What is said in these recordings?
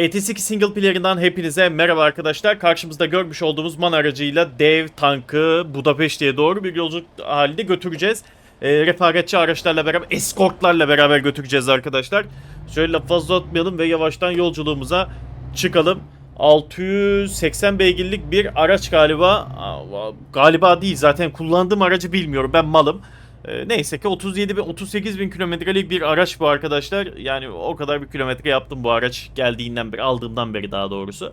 ETS2 single player'ından hepinize merhaba arkadaşlar. Karşımızda görmüş olduğumuz man aracıyla dev tankı Budapeşte'ye doğru bir yolculuk halinde götüreceğiz. E, refaretçi araçlarla beraber, eskortlarla beraber götüreceğiz arkadaşlar. Şöyle fazla atmayalım ve yavaştan yolculuğumuza çıkalım. 680 beygirlik bir araç galiba. Galiba değil zaten kullandığım aracı bilmiyorum ben malım. Ee, neyse ki 37 bin 38 bin kilometrelik bir araç bu arkadaşlar. Yani o kadar bir kilometre yaptım bu araç geldiğinden beri aldığımdan beri daha doğrusu.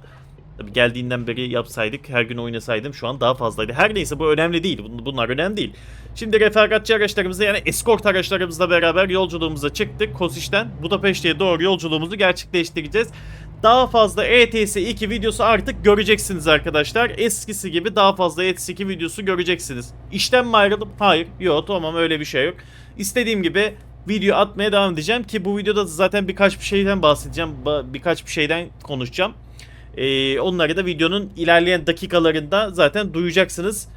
Tabii geldiğinden beri yapsaydık her gün oynasaydım şu an daha fazlaydı. Her neyse bu önemli değil. Bun- Bunlar önemli değil. Şimdi refaratçı araçlarımızla yani eskort araçlarımızla beraber yolculuğumuza çıktık. Kosiş'ten Budapeşte'ye doğru yolculuğumuzu gerçekleştireceğiz. Daha fazla ETS 2 videosu artık göreceksiniz arkadaşlar. Eskisi gibi daha fazla ETS 2 videosu göreceksiniz. İşten mi ayrıldım? Hayır. Yok tamam öyle bir şey yok. İstediğim gibi video atmaya devam edeceğim ki bu videoda zaten birkaç bir şeyden bahsedeceğim. Ba- birkaç bir şeyden konuşacağım. Ee, onları da videonun ilerleyen dakikalarında zaten duyacaksınız.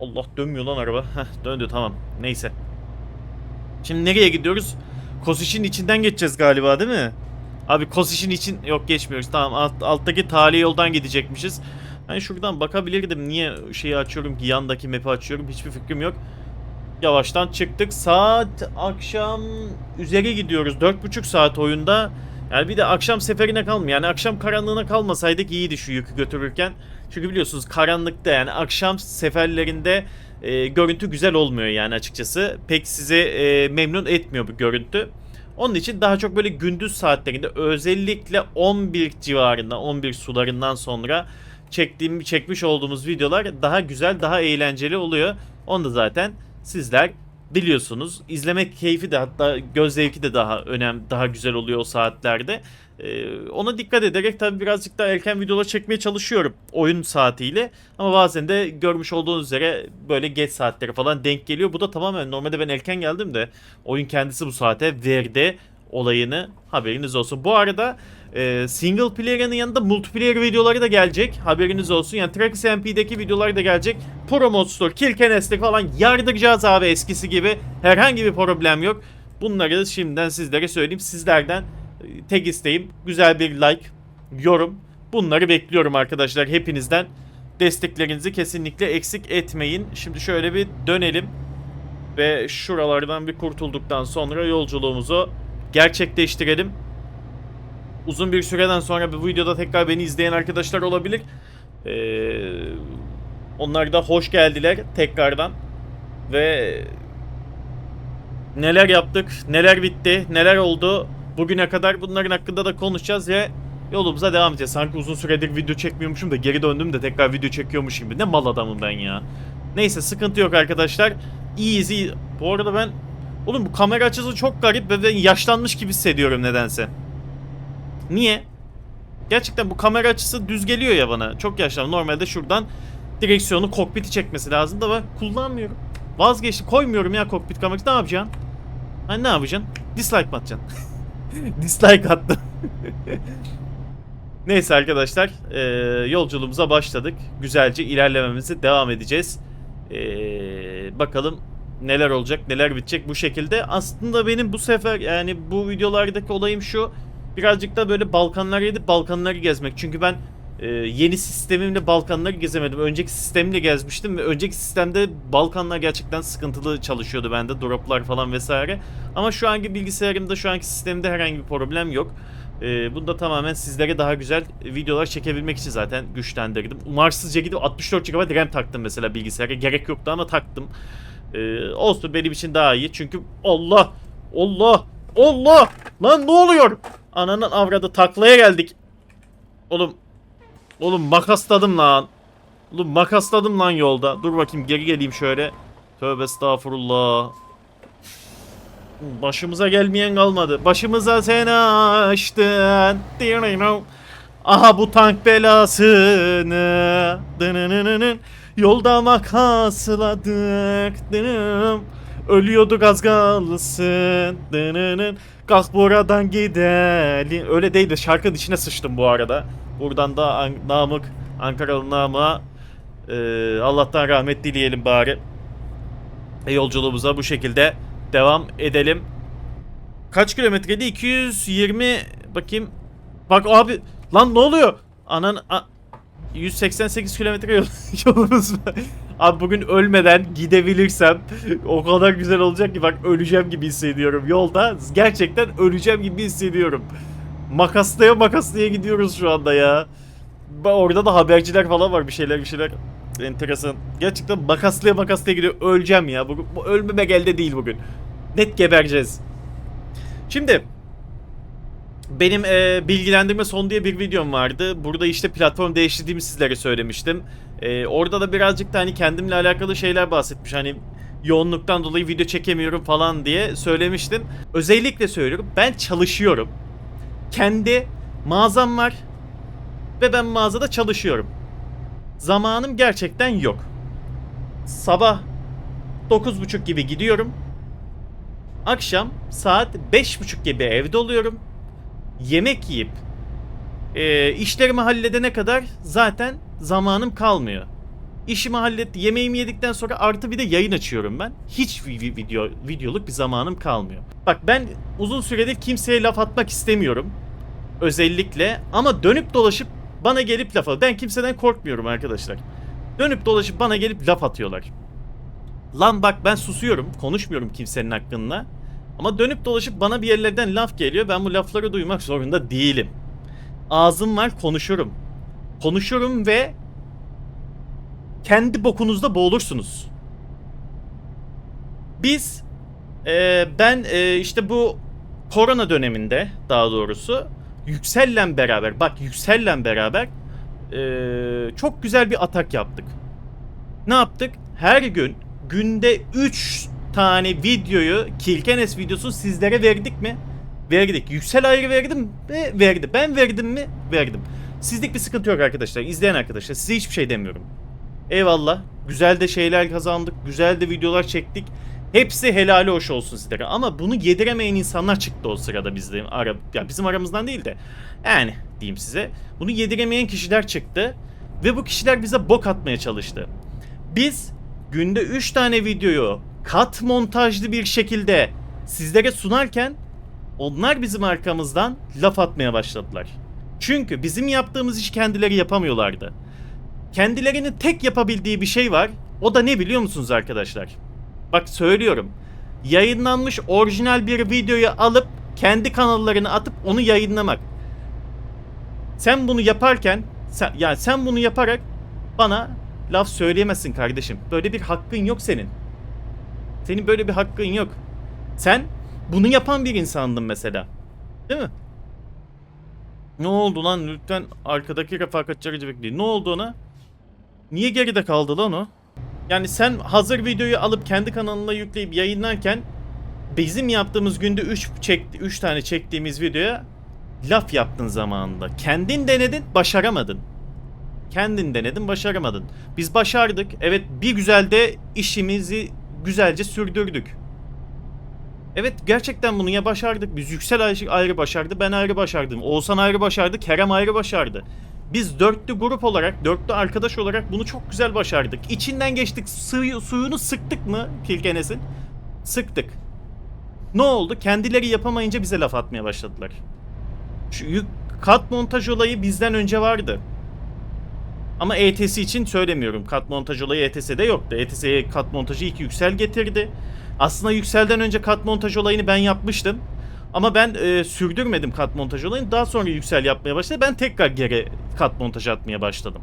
Allah dönmüyor lan araba. Heh, döndü tamam. Neyse. Şimdi nereye gidiyoruz? Kosiş'in içinden geçeceğiz galiba değil mi? Abi Kosiş'in için yok geçmiyoruz. Tamam alt, alttaki tali yoldan gidecekmişiz. Ben şuradan bakabilirdim. Niye şeyi açıyorum ki yandaki map'i açıyorum. Hiçbir fikrim yok. Yavaştan çıktık. Saat akşam üzeri gidiyoruz. 4,5 saat oyunda. Yani bir de akşam seferine kalmıyor. Yani akşam karanlığına kalmasaydık iyiydi şu yükü götürürken. Çünkü biliyorsunuz karanlıkta yani akşam seferlerinde e, görüntü güzel olmuyor yani açıkçası. Pek sizi e, memnun etmiyor bu görüntü. Onun için daha çok böyle gündüz saatlerinde özellikle 11 civarında 11 sularından sonra çektiğim çekmiş olduğumuz videolar daha güzel daha eğlenceli oluyor. Onu da zaten sizler biliyorsunuz. İzlemek keyfi de hatta göz zevki de daha önem daha güzel oluyor o saatlerde. Ee, ona dikkat ederek tabii birazcık daha erken videolar çekmeye çalışıyorum oyun saatiyle. Ama bazen de görmüş olduğunuz üzere böyle geç saatlere falan denk geliyor. Bu da tamamen normalde ben erken geldim de oyun kendisi bu saate verdi olayını haberiniz olsun. Bu arada e, single player'ın yanında multiplayer videoları da gelecek. Haberiniz olsun. Yani Trax MP'deki videolar da gelecek. Pro Mod Store, Kill Canest'lik falan yardıracağız abi eskisi gibi. Herhangi bir problem yok. Bunları şimdiden sizlere söyleyeyim. Sizlerden e, tek isteğim güzel bir like, yorum. Bunları bekliyorum arkadaşlar hepinizden. Desteklerinizi kesinlikle eksik etmeyin. Şimdi şöyle bir dönelim. Ve şuralardan bir kurtulduktan sonra yolculuğumuzu gerçekleştirelim. Uzun bir süreden sonra bu videoda tekrar beni izleyen arkadaşlar olabilir. Ee, onlar da hoş geldiler tekrardan. Ve neler yaptık, neler bitti, neler oldu bugüne kadar bunların hakkında da konuşacağız ve yolumuza devam edeceğiz. Sanki uzun süredir video çekmiyormuşum da geri döndüm de tekrar video çekiyormuşum gibi. Ne mal adamım ben ya. Neyse sıkıntı yok arkadaşlar. İyi. Bu arada ben... Oğlum bu kamera açısı çok garip ve ben yaşlanmış gibi hissediyorum nedense. Niye? Gerçekten bu kamera açısı düz geliyor ya bana. Çok yaşlandım. Normalde şuradan direksiyonu kokpiti çekmesi lazım da kullanmıyorum. Vazgeçtim. Koymuyorum ya kokpit kamerası. Ne yapacaksın? Ha ne yapacaksın? Dislike mi atacaksın? Dislike attım. Neyse arkadaşlar. eee, yolculuğumuza başladık. Güzelce ilerlememizi devam edeceğiz. Eee, bakalım neler olacak, neler bitecek bu şekilde. Aslında benim bu sefer yani bu videolardaki olayım şu. Birazcık da böyle Balkanlara gidip Balkanları gezmek. Çünkü ben e, yeni sistemimle Balkanları gezemedim. Önceki sistemle gezmiştim ve önceki sistemde Balkanlar gerçekten sıkıntılı çalışıyordu bende. Droplar falan vesaire. Ama şu anki bilgisayarımda, şu anki sistemde herhangi bir problem yok. E, bunu da tamamen sizlere daha güzel videolar çekebilmek için zaten güçlendirdim. Umarsızca gidip 64 GB RAM taktım mesela bilgisayara. Gerek yoktu ama taktım. E, olsun benim için daha iyi. Çünkü Allah! Allah! Allah! Lan ne oluyor? Ananın avradı taklaya geldik. Oğlum. Oğlum makasladım lan. Oğlum makasladım lan yolda. Dur bakayım geri geleyim şöyle. Tövbe estağfurullah. Başımıza gelmeyen kalmadı. Başımıza sen açtın. Aha bu tank belasını. Yolda makasladık. Ölüyorduk az kalsın. Dınının. Kalk buradan gidelim. Öyle değil de şarkının içine sıçtım bu arada. Buradan da An- Namık, Ankaralı Namık'a e, Allah'tan rahmet dileyelim bari. E, yolculuğumuza bu şekilde devam edelim. Kaç kilometreydi? 220 bakayım. Bak abi Lan ne oluyor? Anan... A- 188 kilometre yol, yolumuz var. Abi bugün ölmeden gidebilirsem o kadar güzel olacak ki bak öleceğim gibi hissediyorum. Yolda gerçekten öleceğim gibi hissediyorum. Makaslaya makaslaya gidiyoruz şu anda ya. Orada da haberciler falan var bir şeyler bir şeyler. Enteresan. Gerçekten makaslaya makaslaya gidiyor. Öleceğim ya. Bugün, bu ölmemek elde değil bugün. Net gebereceğiz. Şimdi benim e, bilgilendirme son diye bir videom vardı. Burada işte platform değiştirdiğimi sizlere söylemiştim. E, orada da birazcık da hani kendimle alakalı şeyler bahsetmiş. Hani yoğunluktan dolayı video çekemiyorum falan diye söylemiştim. Özellikle söylüyorum. Ben çalışıyorum. Kendi mağazam var. Ve ben mağazada çalışıyorum. Zamanım gerçekten yok. Sabah 9.30 gibi gidiyorum. Akşam saat 5.30 gibi evde oluyorum. Yemek yiyip e, işlerimi halledene kadar zaten zamanım kalmıyor. İşimi hallet, yemeğimi yedikten sonra artı bir de yayın açıyorum ben. Hiç vi- vi- video videoluk bir zamanım kalmıyor. Bak ben uzun süredir kimseye laf atmak istemiyorum. Özellikle ama dönüp dolaşıp bana gelip laf Ben kimseden korkmuyorum arkadaşlar. Dönüp dolaşıp bana gelip laf atıyorlar. Lan bak ben susuyorum, konuşmuyorum kimsenin hakkında. Ama dönüp dolaşıp bana bir yerlerden laf geliyor. Ben bu lafları duymak zorunda değilim. Ağzım var konuşurum. Konuşurum ve kendi bokunuzda boğulursunuz. Biz e, ben e, işte bu korona döneminde daha doğrusu Yüksel'le beraber bak Yüksel'le beraber e, çok güzel bir atak yaptık. Ne yaptık? Her gün günde 3 tane videoyu Kilkenes videosu sizlere verdik mi? Verdik. Yüksel ayrı verdim mi? Verdi. Ben verdim mi? Verdim. Sizlik bir sıkıntı yok arkadaşlar. İzleyen arkadaşlar. Size hiçbir şey demiyorum. Eyvallah. Güzel de şeyler kazandık. Güzel de videolar çektik. Hepsi helali hoş olsun sizlere. Ama bunu yediremeyen insanlar çıktı o sırada bizde. Ara, ya bizim aramızdan değil de. Yani diyeyim size. Bunu yediremeyen kişiler çıktı. Ve bu kişiler bize bok atmaya çalıştı. Biz günde 3 tane videoyu kat montajlı bir şekilde sizlere sunarken onlar bizim arkamızdan laf atmaya başladılar. Çünkü bizim yaptığımız işi kendileri yapamıyorlardı. Kendilerinin tek yapabildiği bir şey var. O da ne biliyor musunuz arkadaşlar? Bak söylüyorum. Yayınlanmış orijinal bir videoyu alıp kendi kanallarına atıp onu yayınlamak. Sen bunu yaparken sen, yani sen bunu yaparak bana laf söyleyemezsin kardeşim. Böyle bir hakkın yok senin. Senin böyle bir hakkın yok. Sen bunu yapan bir insandın mesela. Değil mi? Ne oldu lan? Lütfen arkadaki refakatçi aracı bekleyin. Ne oldu ona? Niye geride kaldı lan o? Yani sen hazır videoyu alıp kendi kanalına yükleyip yayınlarken bizim yaptığımız günde 3 çekti 3 tane çektiğimiz videoya laf yaptın zamanında. Kendin denedin, başaramadın. Kendin denedin, başaramadın. Biz başardık. Evet, bir güzel de işimizi güzelce sürdürdük. Evet gerçekten bunu ya başardık. Biz Yüksel ayrı, ayrı başardı, ben ayrı başardım. Oğuzhan ayrı başardı, Kerem ayrı başardı. Biz dörtlü grup olarak, dörtlü arkadaş olarak bunu çok güzel başardık. İçinden geçtik, suyu, suyunu sıktık mı Kilkenes'in? Sıktık. Ne oldu? Kendileri yapamayınca bize laf atmaya başladılar. Şu kat montaj olayı bizden önce vardı. Ama ETS için söylemiyorum. Kat montaj olayı ETS'de yoktu. ETS'ye kat montajı ilk Yüksel getirdi. Aslında Yüksel'den önce kat montaj olayını ben yapmıştım. Ama ben e, sürdürmedim kat montaj olayını. Daha sonra Yüksel yapmaya başladı. Ben tekrar geri kat montaj atmaya başladım.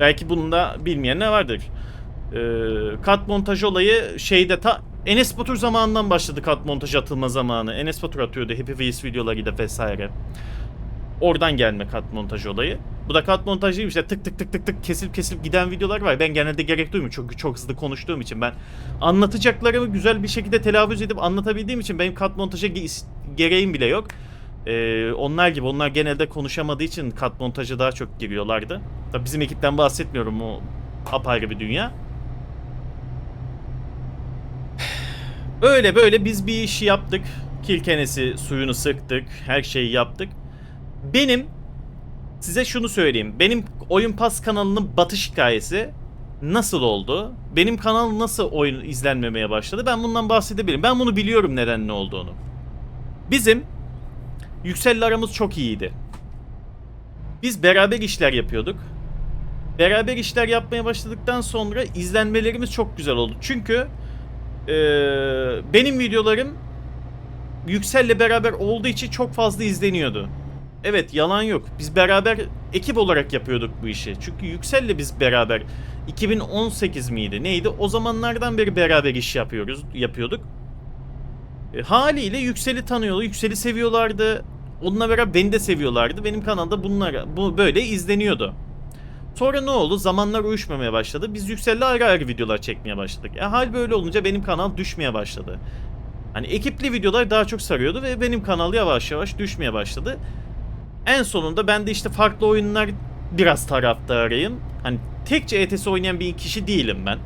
Belki bunu da bilmeyenler vardır. E, kat montaj olayı şeyde ta Enes Batur zamanından başladı kat montaj atılma zamanı. Enes Batur atıyordu Happy Wheels videolarıyla vesaire. Oradan gelme kat montaj olayı. Bu da kat montaj değil işte tık tık tık tık tık kesilip kesilip giden videolar var. Ben genelde gerek duymuyorum çünkü çok hızlı konuştuğum için ben anlatacaklarımı güzel bir şekilde telaffuz edip anlatabildiğim için benim kat montaja ge- gereğim bile yok. Ee, onlar gibi onlar genelde konuşamadığı için kat montaja daha çok giriyorlardı. Tabii bizim ekipten bahsetmiyorum o apayrı bir dünya. Öyle böyle biz bir işi yaptık. Kilkenesi suyunu sıktık. Her şeyi yaptık. Benim size şunu söyleyeyim. Benim Oyun Pas kanalının batış hikayesi nasıl oldu? Benim kanal nasıl oyun izlenmemeye başladı? Ben bundan bahsedebilirim. Ben bunu biliyorum neden ne olduğunu. Bizim Yüksel'le aramız çok iyiydi. Biz beraber işler yapıyorduk. Beraber işler yapmaya başladıktan sonra izlenmelerimiz çok güzel oldu. Çünkü eee, benim videolarım Yüksel'le beraber olduğu için çok fazla izleniyordu. Evet yalan yok. Biz beraber ekip olarak yapıyorduk bu işi. Çünkü Yüksel'le biz beraber 2018 miydi neydi? O zamanlardan beri beraber iş yapıyoruz, yapıyorduk. E, haliyle Yüksel'i tanıyorlar, Yüksel'i seviyorlardı. Onunla beraber beni de seviyorlardı. Benim kanalda bunlar bu böyle izleniyordu. Sonra ne oldu? Zamanlar uyuşmamaya başladı. Biz Yüksel'le ayrı ayrı videolar çekmeye başladık. E, hal böyle olunca benim kanal düşmeye başladı. Hani ekipli videolar daha çok sarıyordu ve benim kanal yavaş yavaş düşmeye başladı. En sonunda ben de işte farklı oyunlar biraz taraftarıyım. Hani tekçe ETS oynayan bir kişi değilim ben.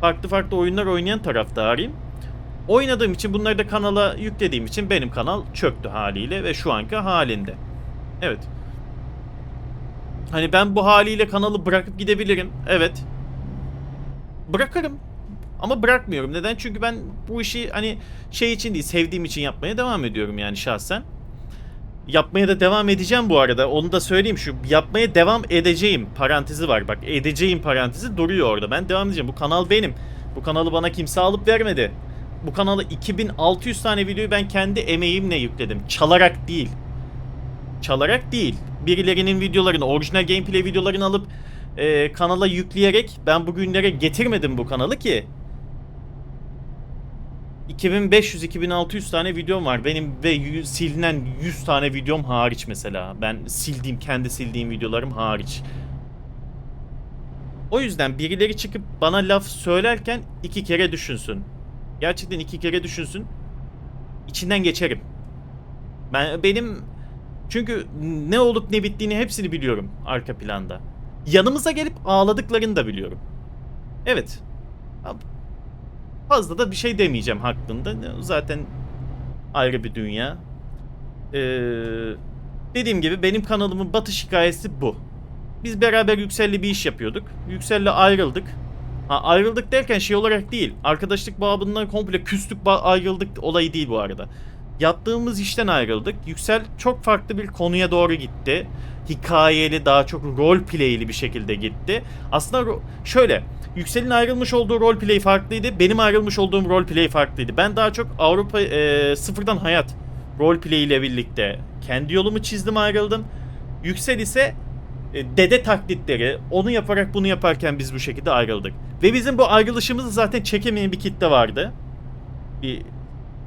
Farklı farklı oyunlar oynayan taraftarıyım. Oynadığım için bunları da kanala yüklediğim için benim kanal çöktü haliyle ve şu anki halinde. Evet. Hani ben bu haliyle kanalı bırakıp gidebilirim. Evet. Bırakırım. Ama bırakmıyorum. Neden? Çünkü ben bu işi hani şey için değil, sevdiğim için yapmaya devam ediyorum yani şahsen. Yapmaya da devam edeceğim bu arada. Onu da söyleyeyim şu yapmaya devam edeceğim parantezi var. Bak edeceğim parantezi duruyor orada. Ben devam edeceğim. Bu kanal benim. Bu kanalı bana kimse alıp vermedi. Bu kanala 2600 tane videoyu ben kendi emeğimle yükledim. Çalarak değil. Çalarak değil. Birilerinin videolarını, orijinal gameplay videolarını alıp e, kanala yükleyerek ben bugünlere getirmedim bu kanalı ki 2500-2600 tane videom var. Benim ve silinen 100 tane videom hariç mesela. Ben sildiğim, kendi sildiğim videolarım hariç. O yüzden birileri çıkıp bana laf söylerken iki kere düşünsün. Gerçekten iki kere düşünsün. İçinden geçerim. Ben benim çünkü ne olup ne bittiğini hepsini biliyorum arka planda. Yanımıza gelip ağladıklarını da biliyorum. Evet. Fazla da bir şey demeyeceğim hakkında. Zaten ayrı bir dünya. Ee, dediğim gibi benim kanalımın batış hikayesi bu. Biz beraber Yüksel'le bir iş yapıyorduk. Yüksel'le ayrıldık. Ha, ayrıldık derken şey olarak değil. Arkadaşlık babından komple küstük ayrıldık olayı değil bu arada. Yaptığımız işten ayrıldık. Yüksel çok farklı bir konuya doğru gitti. Hikayeli daha çok rol play'li bir şekilde gitti. Aslında şöyle Yüksel'in ayrılmış olduğu rol play farklıydı. Benim ayrılmış olduğum rol play farklıydı. Ben daha çok Avrupa e, sıfırdan hayat rol play ile birlikte kendi yolumu çizdim ayrıldım. Yüksel ise e, dede taklitleri onu yaparak bunu yaparken biz bu şekilde ayrıldık. Ve bizim bu ayrılışımızı zaten çekemeyen bir kitle vardı. Bir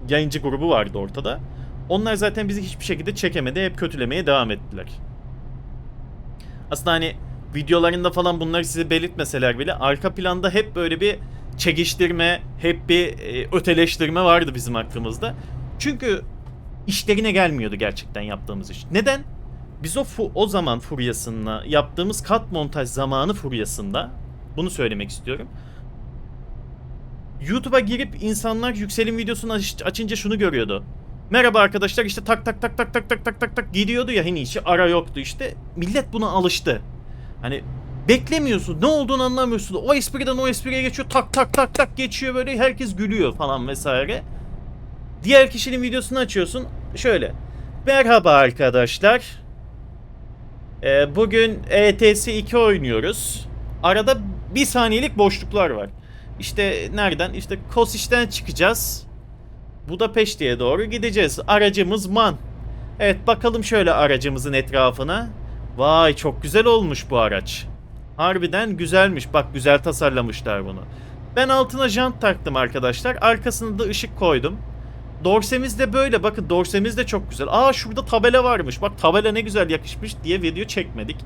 yayıncı grubu vardı ortada. Onlar zaten bizi hiçbir şekilde çekemedi. Hep kötülemeye devam ettiler. Aslında hani videolarında falan bunları size belirtmeseler bile arka planda hep böyle bir çekiştirme, hep bir e, öteleştirme vardı bizim aklımızda. Çünkü işlerine gelmiyordu gerçekten yaptığımız iş. Neden? Biz o fu- o zaman furyasında yaptığımız kat montaj zamanı furyasında bunu söylemek istiyorum. YouTube'a girip insanlar Yüksel'in videosunu aç- açınca şunu görüyordu. Merhaba arkadaşlar işte tak tak tak tak tak tak tak tak tak gidiyordu ya hani hiç ara yoktu işte. Millet buna alıştı. Hani beklemiyorsun ne olduğunu anlamıyorsun. O espriden o espriye geçiyor tak tak tak tak geçiyor böyle herkes gülüyor falan vesaire. Diğer kişinin videosunu açıyorsun şöyle. Merhaba arkadaşlar. Ee, bugün ETS 2 oynuyoruz. Arada bir saniyelik boşluklar var. İşte nereden? İşte Kosiş'ten çıkacağız. Budapeşte'ye doğru gideceğiz. Aracımız MAN. Evet bakalım şöyle aracımızın etrafına. Vay çok güzel olmuş bu araç. Harbiden güzelmiş. Bak güzel tasarlamışlar bunu. Ben altına jant taktım arkadaşlar. Arkasına da ışık koydum. Dorsemiz de böyle. Bakın dorsemiz de çok güzel. Aa şurada tabela varmış. Bak tabela ne güzel yakışmış diye video çekmedik.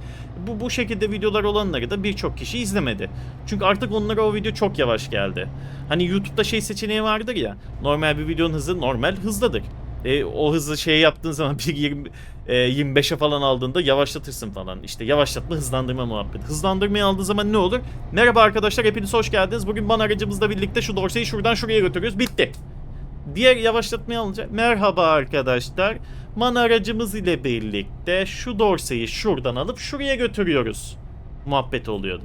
Bu bu şekilde videolar olanları da birçok kişi izlemedi. Çünkü artık onlara o video çok yavaş geldi. Hani YouTube'da şey seçeneği vardır ya. Normal bir videonun hızı normal hızdadır. E, o hızı şey yaptığın zaman 1.20 e, 25'e falan aldığında yavaşlatırsın falan. İşte yavaşlatma hızlandırma muhabbeti. Hızlandırmayı aldığın zaman ne olur? Merhaba arkadaşlar hepiniz hoş geldiniz. Bugün bana aracımızla birlikte şu dorseyi şuradan şuraya götürüyoruz. Bitti. Diğer yavaşlatmayı alınca merhaba arkadaşlar. Man aracımız ile birlikte şu dorseyi şuradan alıp şuraya götürüyoruz. Muhabbet oluyordu.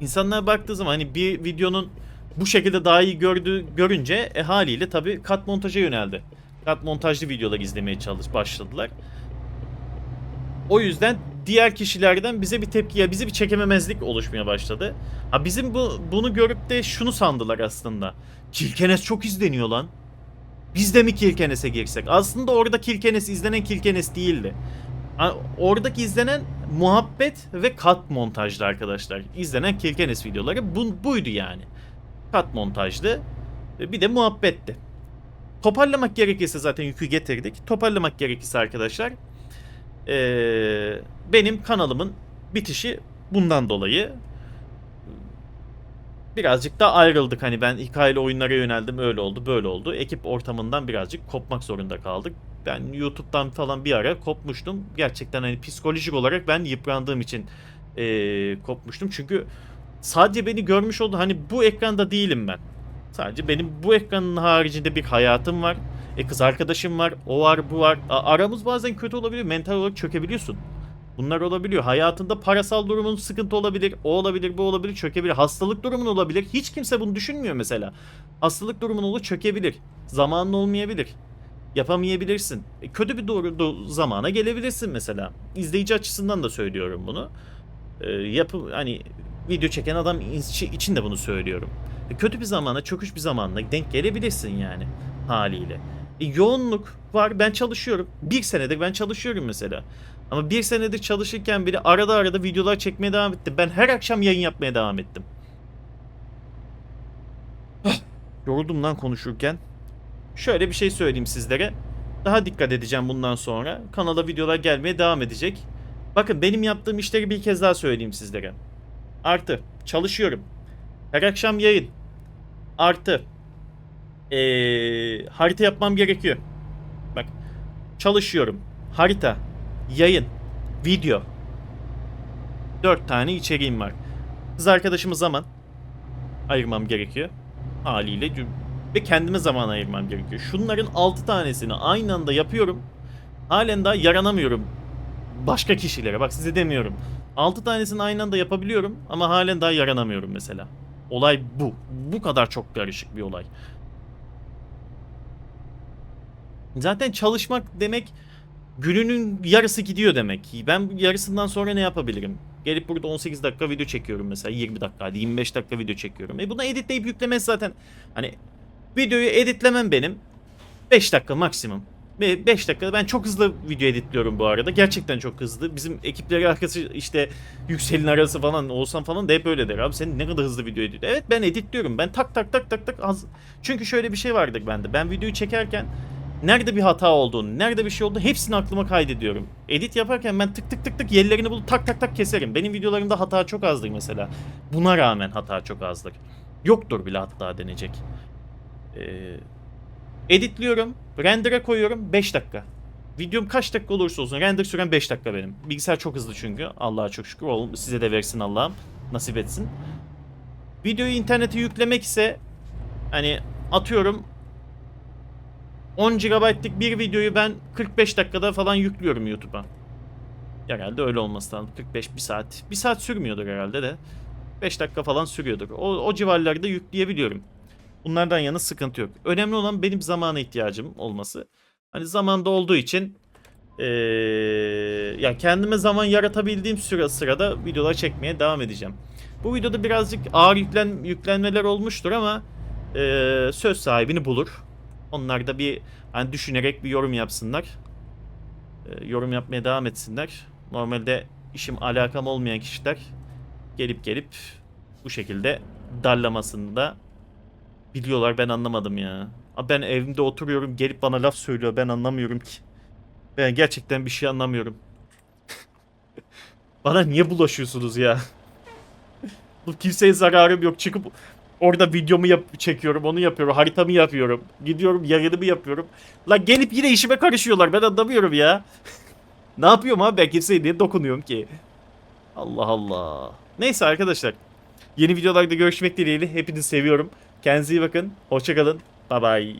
İnsanlar baktığı zaman hani bir videonun bu şekilde daha iyi gördüğü görünce e, haliyle tabii kat montaja yöneldi. Kat montajlı videolar izlemeye çalış başladılar. O yüzden diğer kişilerden bize bir tepki ya bize bir çekememezlik oluşmaya başladı. Ha bizim bu bunu görüp de şunu sandılar aslında. Kilkenes çok izleniyor lan. Biz de mi Kilkenes'e girsek? Aslında orada Kilkenes izlenen Kilkenes değildi. Oradaki izlenen muhabbet ve kat montajlı arkadaşlar. İzlenen Kilkenes videoları bu, buydu yani. Kat montajlı. Bir de muhabbetti. Toparlamak gerekirse zaten yükü getirdik. Toparlamak gerekirse arkadaşlar ee, benim kanalımın bitişi bundan dolayı birazcık da ayrıldık. Hani ben hikayeli oyunlara yöneldim öyle oldu böyle oldu. Ekip ortamından birazcık kopmak zorunda kaldık. Ben YouTube'dan falan bir ara kopmuştum. Gerçekten hani psikolojik olarak ben yıprandığım için ee, kopmuştum. Çünkü sadece beni görmüş oldu. Hani bu ekranda değilim ben. Sadece benim bu ekranın haricinde bir hayatım var. E kız arkadaşım var, o var, bu var. A- aramız bazen kötü olabiliyor, mental olarak çökebiliyorsun. Bunlar olabiliyor. Hayatında parasal durumun sıkıntı olabilir, o olabilir, bu olabilir, çökebilir. Hastalık durumun olabilir. Hiç kimse bunu düşünmüyor mesela. Hastalık durumun olur, çökebilir. Zamanın olmayabilir. Yapamayabilirsin. E, kötü bir doğru do- zamana gelebilirsin mesela. İzleyici açısından da söylüyorum bunu. E, yapı hani video çeken adam için de bunu söylüyorum. E, kötü bir zamana, çöküş bir zamanla denk gelebilirsin yani haliyle. E, yoğunluk var. Ben çalışıyorum. Bir senedir ben çalışıyorum mesela. Ama bir senedir çalışırken bile arada arada videolar çekmeye devam ettim. Ben her akşam yayın yapmaya devam ettim. Yoruldum lan konuşurken. Şöyle bir şey söyleyeyim sizlere. Daha dikkat edeceğim bundan sonra. Kanala videolar gelmeye devam edecek. Bakın benim yaptığım işleri bir kez daha söyleyeyim sizlere. Artı çalışıyorum. Her akşam yayın. Artı ee, harita yapmam gerekiyor. Bak çalışıyorum. Harita, yayın, video. Dört tane içeriğim var. Kız arkadaşıma zaman ayırmam gerekiyor. Haliyle ve kendime zaman ayırmam gerekiyor. Şunların altı tanesini aynı anda yapıyorum. Halen daha yaranamıyorum başka kişilere. Bak size demiyorum. 6 tanesini aynı anda yapabiliyorum ama halen daha yaranamıyorum mesela. Olay bu. Bu kadar çok karışık bir olay. Zaten çalışmak demek gününün yarısı gidiyor demek. Ben yarısından sonra ne yapabilirim? Gelip burada 18 dakika video çekiyorum mesela 20 dakika hadi 25 dakika video çekiyorum. E bunu editleyip yüklemesi zaten hani videoyu editlemem benim 5 dakika maksimum. Ve 5 dakikada ben çok hızlı video editliyorum bu arada. Gerçekten çok hızlı. Bizim ekipleri arkası işte Yüksel'in arası falan olsan falan da hep öyle der. Abi sen ne kadar hızlı video edit. Evet ben editliyorum. Ben tak tak tak tak tak az. Çünkü şöyle bir şey vardır bende. Ben videoyu çekerken nerede bir hata olduğunu, nerede bir şey olduğunu hepsini aklıma kaydediyorum. Edit yaparken ben tık tık tık tık yerlerini bulup tak tak tak keserim. Benim videolarımda hata çok azdır mesela. Buna rağmen hata çok azdır. Yoktur bile hatta denecek. Eee Editliyorum. Render'a koyuyorum 5 dakika. Videom kaç dakika olursa olsun render süren 5 dakika benim. Bilgisayar çok hızlı çünkü. Allah'a çok şükür. Oğlum size de versin Allah'ım. Nasip etsin. Videoyu internete yüklemek ise hani atıyorum 10 GB'lık bir videoyu ben 45 dakikada falan yüklüyorum YouTube'a. Herhalde öyle olması lazım. 45 bir saat. Bir saat sürmüyordur herhalde de. 5 dakika falan sürüyordur. O, o civarlarda yükleyebiliyorum. Bunlardan yana sıkıntı yok. Önemli olan benim zamana ihtiyacım olması. Hani zamanda olduğu için ee, ya kendime zaman yaratabildiğim süre sırada videolar çekmeye devam edeceğim. Bu videoda birazcık ağır yüklen, yüklenmeler olmuştur ama ee, söz sahibini bulur. Onlar da bir hani düşünerek bir yorum yapsınlar. Ee, yorum yapmaya devam etsinler. Normalde işim alakam olmayan kişiler gelip gelip bu şekilde darlamasında Biliyorlar ben anlamadım ya. Abi ben evimde oturuyorum gelip bana laf söylüyor ben anlamıyorum ki. Ben gerçekten bir şey anlamıyorum. bana niye bulaşıyorsunuz ya? Kimseye zararım yok. Çıkıp orada videomu yap çekiyorum, onu yapıyorum, haritamı yapıyorum. Gidiyorum yayınımı yapıyorum. La gelip yine işime karışıyorlar. Ben anlamıyorum ya. ne yapıyorum abi ben kimseye niye dokunuyorum ki? Allah Allah. Neyse arkadaşlar. Yeni videolarda görüşmek dileğiyle. Hepinizi seviyorum. Kendinize iyi bakın. Hoşçakalın. Bye bye.